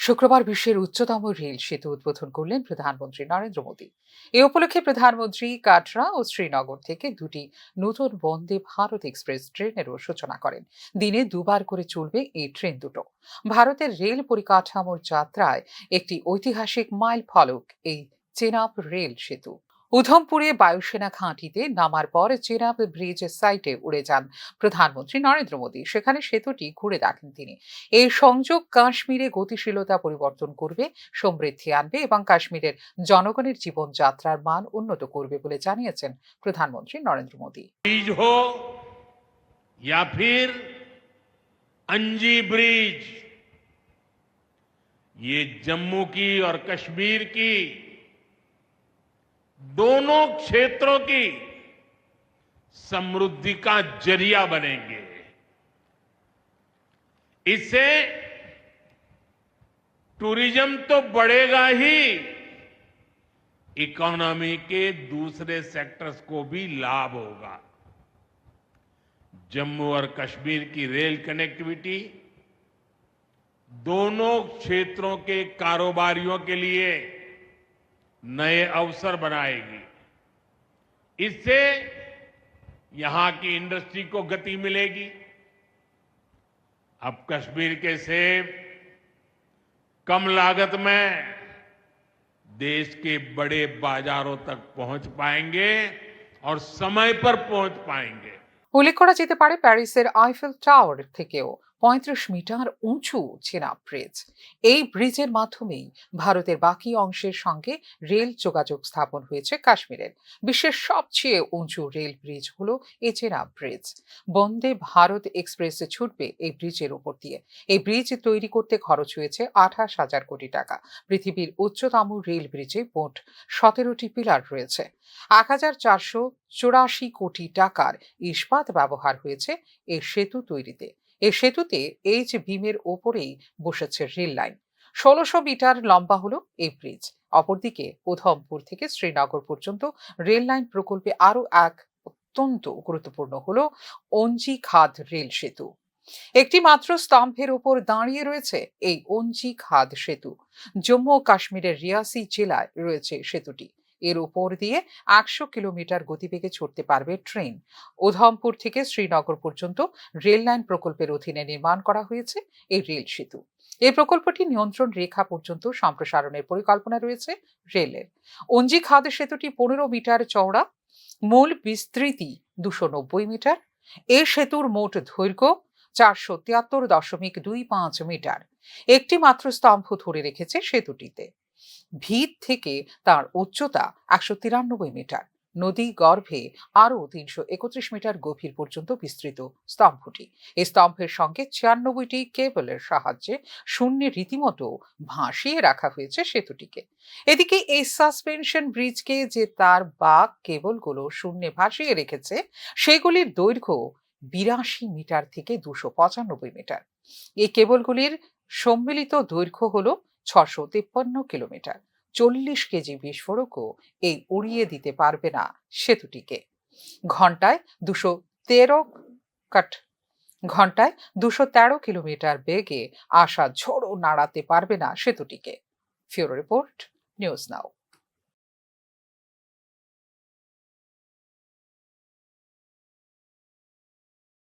শুক্রবার বিশ্বের উচ্চতম রেল সেতু উদ্বোধন করলেন প্রধানমন্ত্রী নরেন্দ্র মোদী। এ উপলক্ষে প্রধানমন্ত্রী কাটরা ও শ্রীনগর থেকে দুটি নতুন বন্দে ভারত এক্সপ্রেস ট্রেনেরও সূচনা করেন। দিনে দুবার করে চলবে এই ট্রেন দুটো। ভারতের রেল পরিকাঠামোর যাত্রায় একটি ঐতিহাসিক মাইল ফলক এই চেনাপ রেল সেতু। উধমপুরে বায়ুসেনা ঘাঁটিতে নামার পর চেনাব ব্রিজ সাইটে উড়ে যান প্রধানমন্ত্রী নরেন্দ্র মোদী সেখানে সেতুটি ঘুরে দেখেন তিনি এই সংযোগ কাশ্মীরে গতিশীলতা পরিবর্তন করবে সমৃদ্ধি আনবে এবং কাশ্মীরের জনগণের জীবনযাত্রার মান উন্নত করবে বলে জানিয়েছেন প্রধানমন্ত্রী নরেন্দ্র মোদী ब्रिज हो या फिर अंजी ब्रिज ये जम्मू की और कश्मीर की दोनों क्षेत्रों की समृद्धि का ज़रिया बनेंगे। इससे टूरिज़्म तो बढ़ेगा ही, इकोनॉमी के दूसरे सेक्टर्स को भी लाभ होगा। जम्मू और कश्मीर की रेल कनेक्टिविटी दोनों क्षेत्रों के कारोबारियों के लिए नए अवसर बनाएगी इससे यहां की इंडस्ट्री को गति मिलेगी अब कश्मीर के सेब कम लागत में देश के बड़े बाजारों तक पहुंच पाएंगे और समय पर पहुंच पाएंगे উল্লেখ করা যেতে পারে প্যারিসের আইফেল টাওয়ার থেকেও পঁয়ত্রিশ মিটার উঁচু চেনা ব্রিজ এই ব্রিজের মাধ্যমেই ভারতের বাকি অংশের সঙ্গে রেল যোগাযোগ স্থাপন হয়েছে কাশ্মীরের। বিশ্বের সবচেয়ে উঁচু রেল ব্রিজ হলো এই চেনা ব্রিজ বন্দে ভারত এক্সপ্রেসে ছুটবে এই ব্রিজের উপর দিয়ে। এই ব্রিজ তৈরি করতে খরচ হয়েছে আঠাশ হাজার কোটি টাকা। পৃথিবীর উচ্চতম রেল ব্রিজে মোট সতেরোটি পিলার রয়েছে। এক হাজার চারশো চুরাশি কোটি টাকার ইস্পাত ব্যবহার হয়েছে এই সেতু তৈরিতে। এই সেতুতে এইচ বিমের ওপরেই বসেছে রেল লাইন। ষোলোশো মিটার লম্বা হলো এই ব্রিজ অপরদিকে উধমপুর থেকে শ্রীনগর পর্যন্ত রেল লাইন প্রকল্পে আরও এক অত্যন্ত গুরুত্বপূর্ণ হলো অঞ্জি খাদ রেল সেতু। একটি মাত্র স্তম্ভের উপর দাঁড়িয়ে রয়েছে এই অঞ্জি খাদ সেতু। জম্মু ও কাশ্মীরের রিয়াসি জেলায় রয়েছে সেতুটি। এর উপর দিয়ে একশো কিলোমিটার গতিবেগে ছুটতে পারবে ট্রেন। উধমপুর থেকে শ্রীনগর পর্যন্ত রেল লাইন প্রকল্পের অধীনে নির্মাণ করা হয়েছে এই রেল সেতু। এই প্রকল্পটি নিয়ন্ত্রণ রেখা পর্যন্ত সম্প্রসারণের পরিকল্পনা রয়েছে রেলের। অঞ্জি খাদ সেতুটি পনেরো মিটার চওড়া, মূল বিস্তৃতি দুশো নব্বই মিটার এই সেতুর মোট দৈর্ঘ্য চারশো তিয়াত্তর দশমিক দুই পাঁচ মিটার। একটি মাত্র স্তম্ভ ধরে রেখেছে সেতুটিতে। ভিত থেকে তার উচ্চতা একশো তিরানব্বই মিটার, নদী গর্ভে আরও তিনশো একত্রিশ মিটার গভীর পর্যন্ত বিস্তৃত স্তম্ভটি। এই স্তম্ভের সঙ্গে ছিয়ানব্বইটি কেবলের সাহায্যে শূন্যে রীতিমতো ভাসিয়ে রাখা হয়েছে সেতুটিকে। এদিকে এই সাসপেনশন ব্রিজকে যে তার বাঘ কেবলগুলো শূন্যে ভাসিয়ে রেখেছে, সেগুলির দৈর্ঘ্য বিরাশি মিটার থেকে দুশো পঁচানব্বই মিটার। এই কেবলগুলির সম্মিলিত দৈর্ঘ্য হলো ছশো তিপ্পান্ন কিলোমিটার। চল্লিশ কেজি বিস্ফোরকও এই উড়িয়ে দিতে পারবে না সেতুটিকে। ঘন্টায় দুশো তেরো কাট ঘন্টায় দুশো তেরো কিলোমিটার বেগে আসা ঝোড়ো নাড়াতে পারবে না সেতুটিকে। ফিউরো রিপোর্ট, নিউজ নাও।